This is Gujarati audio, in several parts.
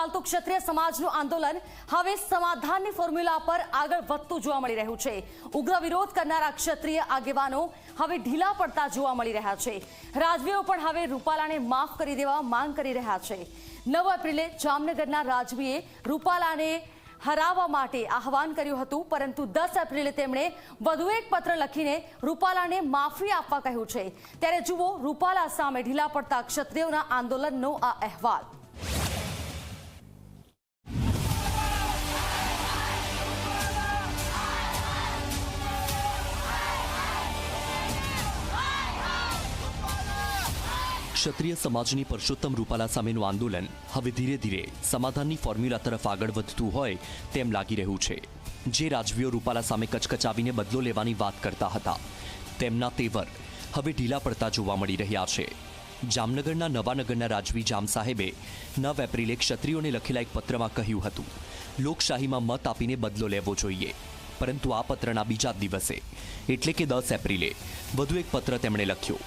ચાલતું ક્ષત્રિય સમાજનું આંદોલન હવે સમાધાનની ફોર્મ્યુલા પર આગળ વધતું જોવા મળી રહ્યું છે. ઉગ્ર વિરોધ કરનારા ક્ષત્રિય આગેવાનો હવે ઢીલા પડતા જોવા મળી રહ્યા છે. રાજવીઓ પણ હવે રૂપાલાને માફ કરી દેવા માંગ કરી રહ્યા છે. નવ એપ્રિલે જામનગરના રાજવીએ રૂપાલાને હરાવવા માટે આહવાન કર્યું હતું, પરંતુ દસ એપ્રિલે તેમણે વધુ એક પત્ર લખીને રૂપાલાને માફી આપવા કહ્યું છે. ત્યારે જુઓ, રૂપાલા સામે ઢીલા પડતા ક્ષત્રિયોના આંદોલનનો આ અહેવાલ. ક્ષત્રિય સમાજની પરસોત્તમ રૂપાલા સામેનું આંદોલન હવે ધીરે ધીરે સમાધાનની ફોર્મ્યુલા તરફ આગળ વધતું હોય તેમ લાગી રહ્યું છે. જે રાજવીઓ રૂપાલા સામે કચકચાવીને બદલો લેવાની વાત કરતા હતા. તેમના તેવર હવે ઢીલા પડતા જોવા મળી રહ્યા છે. જામનગરના નવાનગરના રાજવી જામ સાહેબે નવ એપ્રિલે ક્ષત્રિયોને લખેલા એક પત્રમાં કહ્યું હતું, લોકશાહીમાં મત આપીને બદલો લેવો જોઈએ. પરંતુ આ પત્રના બીજા દિવસે, એટલે કે દસ એપ્રિલે, વધુ એક પત્ર તેમણે લખ્યો.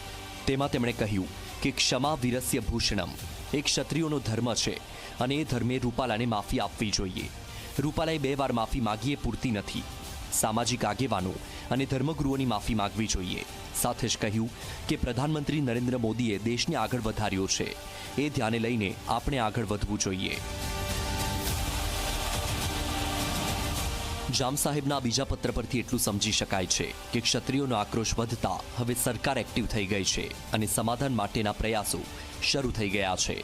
તેમાં તેમણે કહ્યું કે ક્ષમા વિરસ્ય ભૂષણમ. એ ક્ષત્રિયોનો ધર્મ છે અને એ ધર્મે રૂપાલાને માફી આપવી જોઈએ. રૂપાલાએ બે વાર માફી માગી પૂરતી નથી. સામાજિક આગેવાનો અને ધર્મગુરુઓની માફી માગવી જોઈએ. સાથે જ કહ્યું કે પ્રધાનમંત્રી નરેન્દ્ર મોદીએ દેશને આગળ વધાર્યો છે. એ ધ્યાને લઈને આપણે આગળ વધવું જોઈએ. જામ સાહેબના બીજા પત્ર પરથી એટલું સમજી શકાય છે કે ક્ષત્રિયોનો આક્રોશ વધતા હવે સરકાર એક્ટિવ થઈ ગઈ છે અને સમાધાન માટેના પ્રયાસો શરૂ થઈ ગયા છે.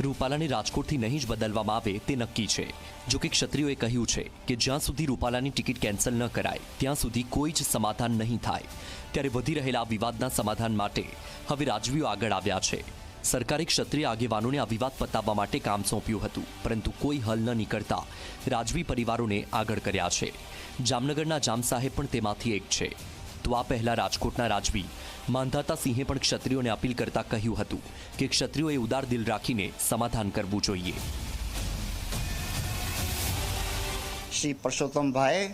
રૂપાલાને રાજકોટથી નહીં જ બદલવામાં આવે તે નક્કી છે. જો કે ક્ષત્રિયોએ કહ્યું છે કે જ્યાં સુધી રૂપાલાની ટિકિટ કેન્સલ ન કરાય, ત્યાં સુધી કોઈ જ સમાધાન નહીં થાય. ત્યારે વધી રહેલા વિવાદના સમાધાન માટે હવે રાજવીઓ આગળ આવ્યા છે. સરકારે ક્ષત્રિય આગેવાનોને આ વિવાદ પતાવવા માટે કામ સોંપ્યું હતું, પરંતુ કોઈ હલ ન નીકળતા રાજવી પરિવારોને આગળ કર્યા છે. જામનગરના જામ સાહેબ પણ તેમાંથી એક છે. તો આ પહેલા રાજકોટના રાજવી માંધાતા સિંહે પણ ક્ષત્રિયોને અપીલ કરતા કહ્યું હતું કે ક્ષત્રિયોએ ઉદાર દિલ રાખીને સમાધાન કરવું જોઈએ. શ્રી પરસોત્તમભાઈ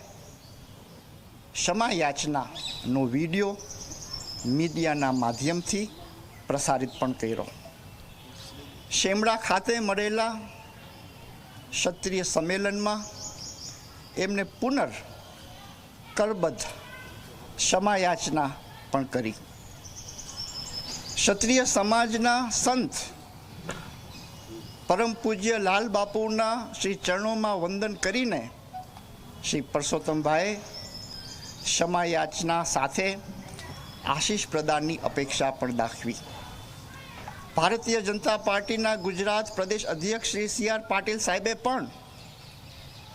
ક્ષમા યાચનાનો વીડિયો મીડિયાના માધ્યમથી પ્રસારિત પણ કર્યો. શેમડા ખાતે મળેલા ક્ષત્રિય સંમેલનમાં એમને પુનર કરબદ્ધ ક્ષમાયાચના પણ કરી. ક્ષત્રિય સમાજના સંત પરમ પૂજ્ય લાલ બાપુના શ્રી ચરણોમાં વંદન કરીને શ્રી પરસોત્તમભાઈએ ક્ષમાયાચના સાથે આશીષ પ્રદાનની અપેક્ષા પણ દાખવી. ભારતીય જનતા પાર્ટીના ગુજરાત પ્રદેશ અધ્યક્ષ શ્રી સી આર પાટીલ સાહેબે પણ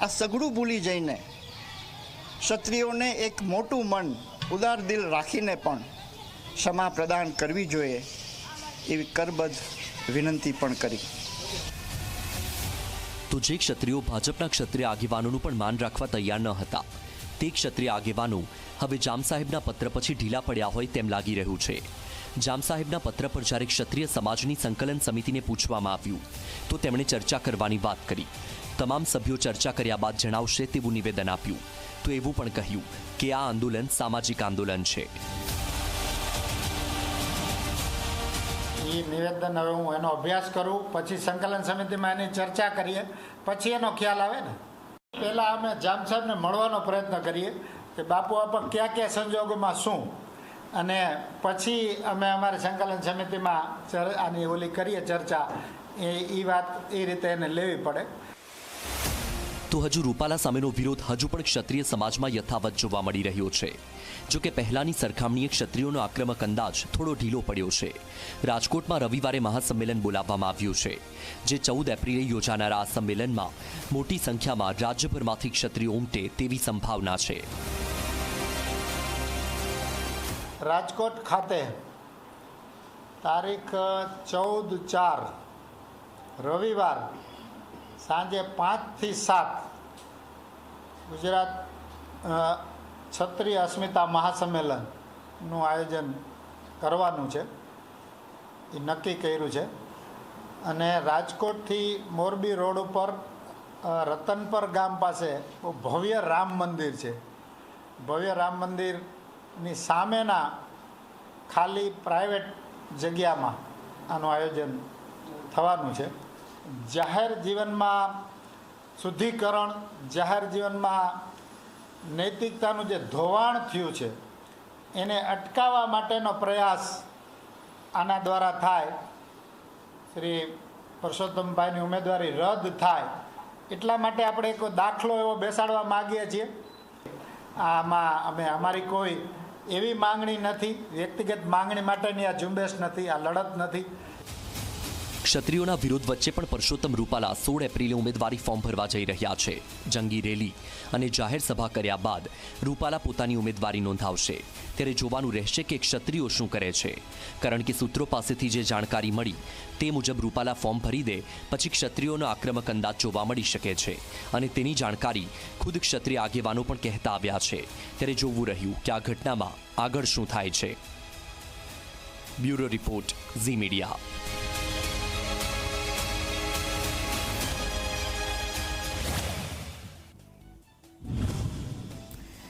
આ સઘળું ભૂલી જઈને ક્ષત્રિયોને એક મોટું મન ઉદાર દિલ રાખીને પણ ક્ષમા પ્રદાન કરવી જોઈએ એવી કરબદ્ધ વિનંતી પણ કરી. તો જે ક્ષત્રિયો ભાજપના ક્ષત્રિય આગેવાનોનું પણ માન રાખવા તૈયાર ન હતા, તે ક્ષત્રિય આગેવાનો હવે જામ સાહેબના પત્ર પછી ઢીલા પડ્યા હોય તેમ લાગી રહ્યું છે. જામ સાહેબના પત્ર પર જ્યારે ક્ષત્રિય સમાજની સંકલન સમિતિને પૂછવામાં આવ્યું, તો તેમણે ચર્ચા કરવાની વાત કરી. તમામ સભ્યો ચર્ચા કર્યા બાદ જણાવશે તેવું નિવેદન આપ્યું. તો એવું પણ કહ્યું કે આ આંદોલન સામાજિક આંદોલન છે. એ નિવેદન હવે હું એનો અભ્યાસ કરું, પછી સંકલન સમિતિમાં એની ચર્ચા કરીએ, પછી એનો ખ્યાલ આવે ને. પહેલાં અમે જામ સાહેબને મળવાનો પ્રયત્ન કરીએ કે બાપુ આપણ કયા કયા સંજોગોમાં શું? અને પછી અમે અમારી સંકલન સમિતિમાં આની ઓલી કરીએ ચર્ચા, એ એ વાત એ રીતે એને લેવી પડે. તો હજુ રૂપાલા સામેનો વિરોધ હજુ પણ ક્ષત્રિય સમાજમાં યથાવત જોવા મળી રહ્યો છે. જો કે પહેલાની સરખામણીએ ક્ષત્રિયોનો આક્રમક અંદાજ થોડો ઢીલો પડ્યો છે. રાજકોટમાં રવિવારે મહાસંમેલન બોલાવવામાં આવ્યું છે, જે ચૌદ એપ્રિલે યોજાનારા આ સંમેલનમાં મોટી સંખ્યામાં રાજ્યભરમાંથી ક્ષત્રિયો ઉમટે તેવી સંભાવના છે. રાજકોટ ખાતે તારીખ ચૌદ ચાર, રવિવાર સાંજે પાંચથી સાત ગુજરાત ક્ષત્રિય અસ્મિતા મહાસંમેલનનું આયોજન કરવાનું છે. એ નક્કી કર્યું છે. અને રાજકોટથી મોરબી રોડ ઉપર રતનપર ગામ પાસે ભવ્ય રામ મંદિર છે. ભવ્ય રામ મંદિરની સામેના ખાલી પ્રાઇવેટ જગ્યામાં આનું આયોજન થવાનું છે. જાહેર જીવનમાં શુદ્ધિકરણ, જાહેર જીવનમાં નૈતિકતાનું જે ધોવાણ થયું છે, એને અટકાવવા માટેનો પ્રયાસ આના દ્વારા થાય. શ્રી પરસોત્તમભાઈની ઉમેદવારી રદ થાય. એટલા માટે આપણે એક દાખલો એવો બેસાડવા માગીએ છીએ. આમાં અમે, અમારી કોઈ એવી માંગણી નથી વ્યક્તિગત માંગણી માટેની આ ઝુંબેશ નથી આ લડત નથી. ક્ષત્રિયોના વિરોધ વચ્ચે પણ પરસોત્તમ રૂપાલા સોળ એપ્રિલે ઉમેદવારી ફોર્મ ભરવા જઈ રહ્યા છે. જંગી રેલી અને જાહેર સભા કર્યા બાદ રૂપાલા પોતાની ઉમેદવારી નોંધાવશે. ત્યારે જોવાનું રહેશે કે ક્ષત્રિયો શું કરે છે. કારણ કે સૂત્રો પાસેથી જે જાણકારી મળી તે મુજબ રૂપાલા ફોર્મ ભરી દે પછી ક્ષત્રિયોનો આક્રમક અંદાજ જોવા મળી શકે છે. અને તેની જાણકારી ખુદ ક્ષત્રિય આગેવાનો પણ કહેતા આવ્યા છે. ત્યારે જોવું રહ્યું કે આ ઘટનામાં આગળ શું થાય છે. Bureau report, Zee media.